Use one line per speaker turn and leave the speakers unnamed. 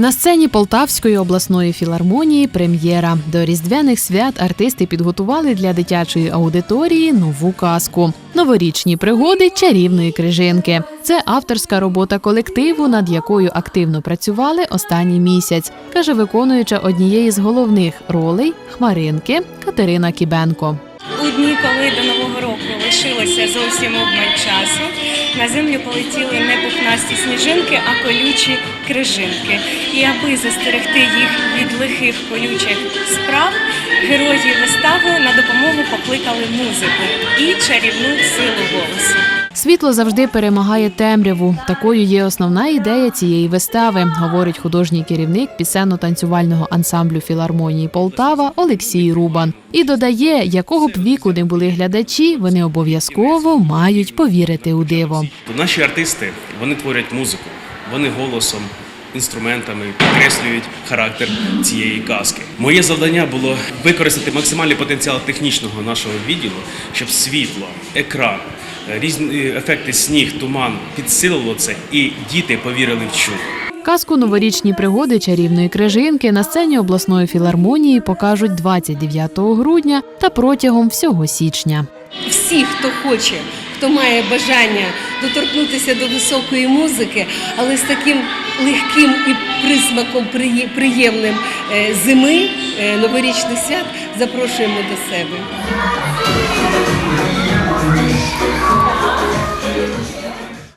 На сцені Полтавської обласної філармонії прем'єра. До різдвяних свят артисти підготували для дитячої аудиторії нову казку новорічні пригоди чарівної крижинки. Це авторська робота колективу, над якою активно працювали останній місяць, каже виконуюча однієї з головних ролей Хмаринки Катерина Кібенко.
У дні, коли до нового року лишилося зовсім обмаль часу, на землю полетіли не пухнасті сніжинки, а колючі крижинки. І аби застерегти їх від лихих колючих справ, герої вистави на допомогу покликали музику і чарівну силу голосу.
Світло завжди перемагає темряву. Такою є основна ідея цієї вистави, говорить художній керівник пісенно-танцювального ансамблю філармонії Полтава Олексій Рубан. І додає, якого б віку не були глядачі, вони обов'язково мають повірити у диво.
Наші артисти вони творять музику, вони голосом, інструментами підкреслюють характер цієї казки. Моє завдання було використати максимальний потенціал технічного нашого відділу, щоб світло, екран, різні ефекти сніг, туман підсилило це, і діти повірили в чудо.
Казку новорічні пригоди чарівної крижинки на сцені обласної філармонії покажуть 29 грудня та протягом всього січня.
всі, хто хоче, хто має бажання доторкнутися до високої музики, але з таким легким і присмаком приємним е, зими, е, новорічних свят, запрошуємо до себе.